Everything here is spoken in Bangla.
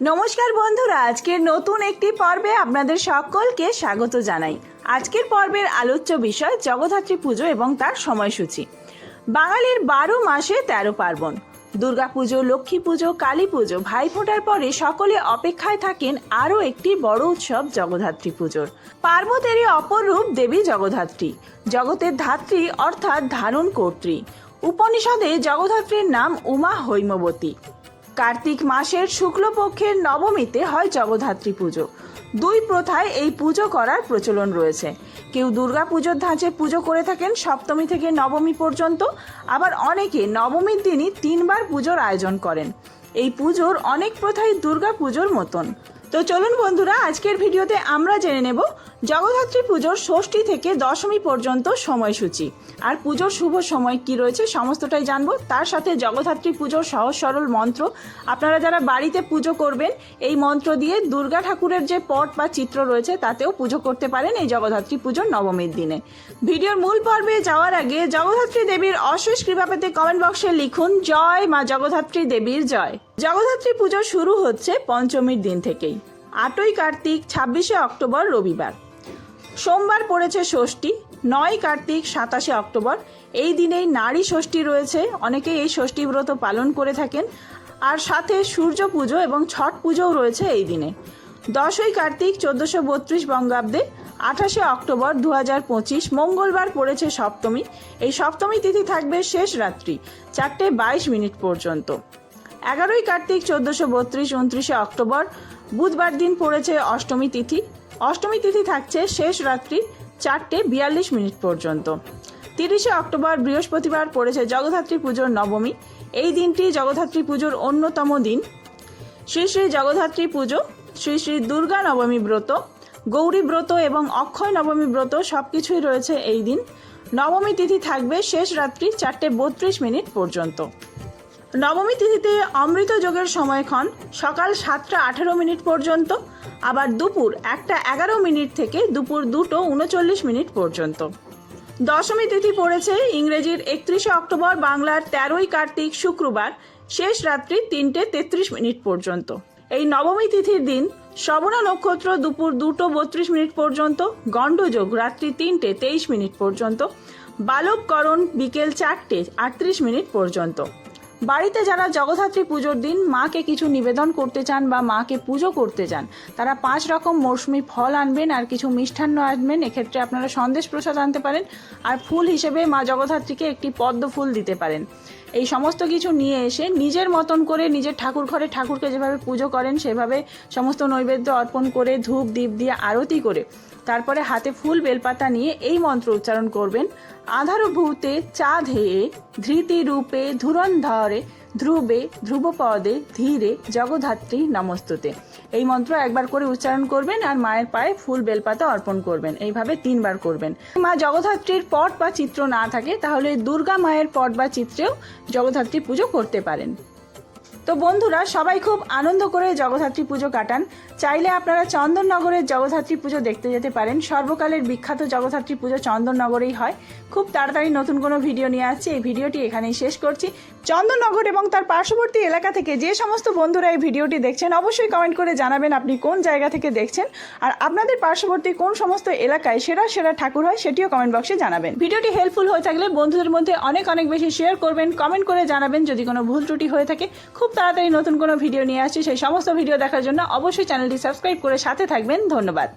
নমস্কার বন্ধুরা, আজকের নতুন একটি পর্বে আপনাদের সকলকে স্বাগত জানাই। আজকের পর্বের আলোচ্য বিষয় জগদ্ধাত্রী পুজো এবং তার সময়সূচি। বাঙালির বারো মাসে তেরো পার্বণ। দুর্গাপুজো, লক্ষ্মী পুজো, কালী পুজো ভাইফোঁটার পরে সকলে অপেক্ষায় থাকেন আরও একটি বড় উৎসব জগদ্ধাত্রী পুজোর। পার্বতেরই অপর রূপ দেবী জগদ্ধাত্রী। জগতের ধাত্রী অর্থাৎ ধারণ কর্ত্রী। উপনিষদে জগদ্ধাত্রীর নাম উমা হৈমবতী। কার্তিক মাসের শুক্লপক্ষের নবমীতে হয় জগদ্ধাত্রী পুজো। দুই প্রথায় এই পুজো করার প্রচলন রয়েছে। কেউ দুর্গা পুজোর ধাঁচে পুজো করে থাকেন সপ্তমী থেকে নবমী পর্যন্ত, আবার অনেকে নবমীর দিনই তিনবার পুজোর আয়োজন করেন। এই পুজোর অনেক প্রথাই দুর্গা পুজোর মতন। তো চলুন বন্ধুরা, আজকের ভিডিওতে আমরা জেনে নেব জগদ্ধাত্রী পুজোর ষষ্ঠী থেকে দশমী পর্যন্ত সময়সূচি। আর পুজোর শুভ সময় কি রয়েছে সমস্তটাই জানব। তার সাথে জগদ্ধাত্রী পুজোর সহজ সরল মন্ত্র। আপনারা যারা বাড়িতে পুজো করবেন, এই মন্ত্র দিয়ে দুর্গা ঠাকুরের যে পট বা চিত্র রয়েছে, তাতেও পুজো করতে পারেন এই জগদ্ধাত্রী পুজোর নবমীর দিনে। ভিডিওর মূল পর্বে যাওয়ার আগে জগদ্ধাত্রী দেবীর অশেষ কৃপা পেতে কমেন্ট বক্সে লিখুন, জয় মা জগদ্ধাত্রী দেবীর জয়। জগদ্ধাত্রী পুজো শুরু হচ্ছে পঞ্চমীর দিন থেকেই। আটই কার্তিক, ছাব্বিশে অক্টোবর, রবিবার। সোমবার পড়েছে ষষ্ঠী, নয় কার্তিক, সাতাশে অক্টোবর। এই দিনেই নারী ষষ্ঠী রয়েছে। অনেকেই এই ষষ্ঠী ব্রত পালন করে থাকেন। আর সাথে সূর্য পুজো এবং ছট পুজোও রয়েছে এই দিনে। দশই কার্তিক, চোদ্দোশো বত্রিশ বঙ্গাব্দে, আঠাশে অক্টোবর দু পঁচিশ, মঙ্গলবার পড়েছে সপ্তমী। এই সপ্তমী তিথি থাকবে শেষ রাত্রি, চারটে বাইশ মিনিট পর্যন্ত। এগারোই কার্তিক, চোদ্দোশো বত্রিশ, উনত্রিশে অক্টোবর, বুধবার দিন পড়েছে অষ্টমী তিথি। অষ্টমী তিথি থাকছে শেষ রাত্রি চারটে বিয়াল্লিশ মিনিট পর্যন্ত। তিরিশে অক্টোবর বৃহস্পতিবার পড়েছে জগদ্ধাত্রী পুজোর নবমী। এই দিনটি জগদ্ধাত্রী পুজোর অন্যতম দিন। শ্রী শ্রী জগদ্ধাত্রী পুজো, শ্রী শ্রী দুর্গা নবমী ব্রত, গৌরী ব্রত এবং অক্ষয় নবমী ব্রত সব কিছুই রয়েছে এই দিন। নবমী তিথি থাকবে শেষ রাত্রি চারটে বত্রিশ মিনিট পর্যন্ত। নবমী তিথিতে অমৃত যোগের সময়ক্ষণ সকাল সাতটা আঠেরো মিনিট পর্যন্ত, আবার দুপুর একটা এগারো মিনিট থেকে দুপুর দুটো উনচল্লিশ মিনিট পর্যন্ত। দশমী তিথি পড়েছে ইংরেজির একত্রিশে অক্টোবর বাংলার তেরোই কার্তিক শুক্রবার, শেষ রাত্রি তিনটে তেত্রিশ মিনিট পর্যন্ত। এই নবমী তিথির দিন শ্রবণা নক্ষত্র দুপুর দুটো বত্রিশ মিনিট পর্যন্ত, গণ্ডযোগ রাত্রি তিনটে তেইশ মিনিট পর্যন্ত বালককরণ বিকেল চারটে আটত্রিশ মিনিট পর্যন্ত। বাড়িতে যারা জগদ্ধাত্রী পুজোর দিন মাকে কিছু নিবেদন করতে চান বা মাকে পুজো করতে চান তারা পাঁচ রকম মৌসুমি ফল আনবেন আর কিছু মিষ্টান্ন আনবেন। এক্ষেত্রে আপনারা সন্দেশ প্রসাদ আনতে পারেন আর ফুল হিসেবে মা জগদ্ধাত্রীকে একটি পদ্ম ফুল দিতে পারেন। এই সমস্ত কিছু নিয়ে এসে নিজের মতন করে নিজের ঠাকুর ঘরে ঠাকুরকে যেভাবে পুজো করেন, সেভাবে সমস্ত নৈবেদ্য অর্পণ করে ধূপ, দীপ দিয়ে আরতি করে তারপরে হাতে ফুল বেলপাতা নিয়ে এই মন্ত্র উচ্চারণ করবেন। আধার ভূতে চা ধেয়ে, ধৃতি রূপে ধুরন্ধরে, ধ্রুবে ধ্রুবপদে ধীরে জগধাত্রী নমস্তুতে। এই মন্ত্র একবার করে উচ্চারণ করবেন আর মায়ের পায়ে ফুল বেলপাতা অর্পণ করবেন। এইভাবে তিনবার করবেন। মা জগদ্ধাত্রীর পট বা চিত্র না থাকে, তাহলে দুর্গা মায়ের পট বা চিত্রেও জগদ্ধাত্রী পুজো করতে পারেন। তো বন্ধুরা, সবাই খুব আনন্দ করে জগদ্ধাত্রী পুজো কাটান। চাইলে আপনারা চন্দননগরের জগদ্ধাত্রী পুজো দেখতে যেতে পারেন। সর্বকালের বিখ্যাত জগদ্ধাত্রী পুজো চন্দননগরেই হয়। খুব তাড়াতাড়ি নতুন কোনো ভিডিও নিয়ে আসছি। এই ভিডিওটি এখানেই শেষ করছি। চন্দননগর এবং তার পার্শ্ববর্তী এলাকা থেকে যে সমস্ত বন্ধুরা এই ভিডিওটি দেখছেন, অবশ্যই কমেন্ট করে জানাবেন আপনি কোন জায়গা থেকে দেখছেন আর আপনাদের পার্শ্ববর্তী কোন সমস্ত এলাকায় সেরা সেরা ঠাকুর হয় সেটিও কমেন্ট বক্সে জানাবেন। ভিডিওটি হেল্পফুল হয়ে থাকলে বন্ধুদের মধ্যে অনেক অনেক বেশি শেয়ার করবেন, কমেন্ট করে জানাবেন যদি কোনো ভুল ত্রুটি হয়ে থাকে। খুব তাড়াতাড়ি নতুন কোনো ভিডিও নিয়ে আসছি, সেই সমস্ত ভিডিও দেখার জন্য অবশ্যই চ্যানেলটি সাবস্ক্রাইব করে সাথে থাকবেন। ধন্যবাদ।